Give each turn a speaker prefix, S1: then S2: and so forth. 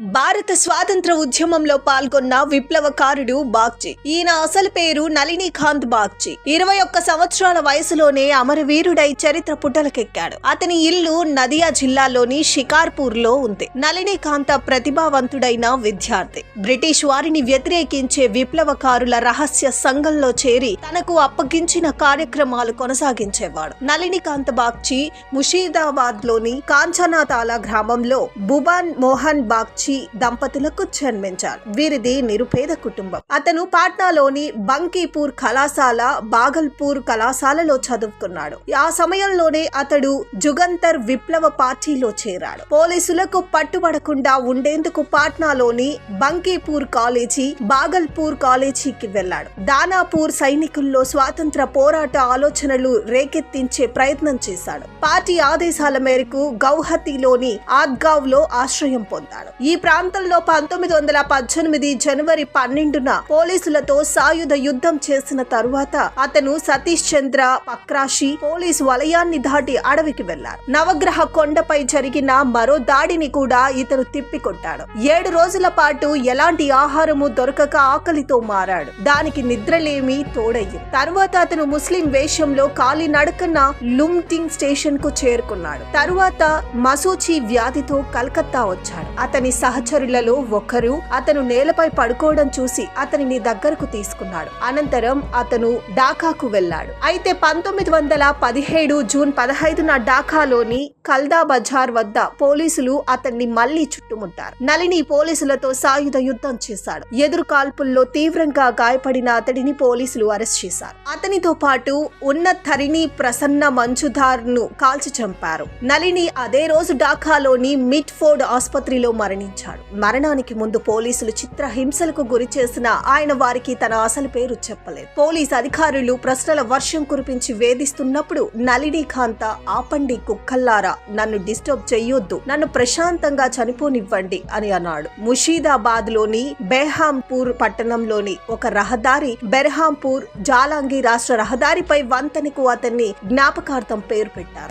S1: భారత స్వాతంత్ర ఉద్యమంలో పాల్గొన్న విప్లవకారుడు బాగ్చి. ఈయన అసలు పేరు నళినీకాంత్ బాగ్చి. ఇరవై ఒక్క సంవత్సరాల వయసులోనే అమరవీరుడై చరిత్ర పుటలకెక్కాడు. అతని ఇల్లు నదియా జిల్లాలోని షికార్పూర్లో ఉంది. నళినీకాంత ప్రతిభావంతుడైన విద్యార్థి. బ్రిటిష్ వారిని వ్యతిరేకించే విప్లవకారుల రహస్య సంఘంలో చేరి తనకు అప్పగించిన కార్యక్రమాలు కొనసాగించేవాడు. నళినీకాంత్ బాగ్చి ముషీదాబాద్లోని కాంచనాతాల గ్రామంలో బుబాన్ మోహన్ బాగ్చి దంపతులకు జన్మించారు. వీరిది నిరుపేద కుటుంబం. అతను పాట్నాలోని బంకీపూర్ కళాశాల బాగల్పూర్ కళాశాలలో చదువుకున్నాడు. ఆ సమయంలోనే అతడు జుగంతర్ విప్లవ పార్టీలో చేరాడు. పోలీసులకు పట్టుబడకుండా ఉండేందుకు పాట్నాలోని బంకీపూర్ కాలేజీ బాగల్పూర్ కాలేజీకి వెళ్ళాడు దానాపూర్ సైనికుల్లో స్వాతంత్ర పోరాట ఆలోచనలు రేకెత్తించే ప్రయత్నం చేశాడు. పార్టీ ఆదేశాల మేరకు గౌహతిలోని ఆద్గావ్లో ఆశ్రయం పొందాడు. ఈ ప్రాంతంలో పంతొమ్మిది వందల పద్దెనిమిది జనవరి పన్నెండున పోలీసులతో సాయుధ యుద్ధం చేసిన తరువాత అతను సతీష్ చంద్ర పక్రాషి పోలీసు వలయాన్ని దాటి అడవికి వెళ్ళారు. నవగ్రహ కొండపై జరిగిన మరో దాడిని కూడా ఇతను తిప్పికొట్టాడు. ఏడు రోజుల పాటు ఎలాంటి ఆహారము దొరకక ఆకలితో మారాడు. దానికి నిద్రలేమి తోడయ్యి తరువాత అతను ముస్లిం వేషంలో కాలి నడకన లుమ్టింగ్ స్టేషన్కు చేరుకున్నాడు. తరువాత మసూచి వ్యాధితో కలకత్తా వచ్చాడు. అతని సహచరులలో ఒకరు అతను నేలపై పడుకోవడం చూసి అతనిని దగ్గరకు తీసుకున్నాడు. అనంతరం అతను ఢాకాకు వెళ్ళాడు. అయితే పంతొమ్మిది వందల పదిహేడు జూన్ పదహైదున ఢాకాలోని కల్దా బజార్ వద్ద పోలీసులు అతన్ని మళ్ళీ చుట్టుముట్టారు. నలిని పోలీసులతో సాయుధ యుద్ధం చేశాడు. ఎదురు కాల్పుల్లో తీవ్రంగా గాయపడిన అతడిని పోలీసులు అరెస్ట్ చేశారు. అతనితో పాటు ఉన్న తరిణి ప్రసన్న మంజుధార్ను కాల్చి చంపారు. నలిని అదే రోజు ఢాకాలోని మిట్ ఫోర్డ్ ఆసుపత్రిలో మరణించాడు. మరణానికి ముందు పోలీసులు చిత్రహింసలకు గురి చేసిన ఆయన వారికి తన అసలు పేరు చెప్పలేదు. పోలీస్ అధికారులు ప్రశ్నల వర్షం కురిపించి వేధిస్తున్నప్పుడు నలిని కాంత ఆపండి కుక్కల్లారా నన్ను డిస్టర్బ్ చెయ్యొద్దు నన్ను ప్రశాంతంగా చనిపోనివ్వండి అని అన్నాడు. ముషీదాబాద్లోని బెహాంపూర్ పట్టణంలోని ఒక రహదారి బెర్హాంపూర్ జాలాంగి రాష్ట్ర రహదారిపై వంతెనకు అతన్ని జ్ఞాపకార్థం పేరు పెట్టారు.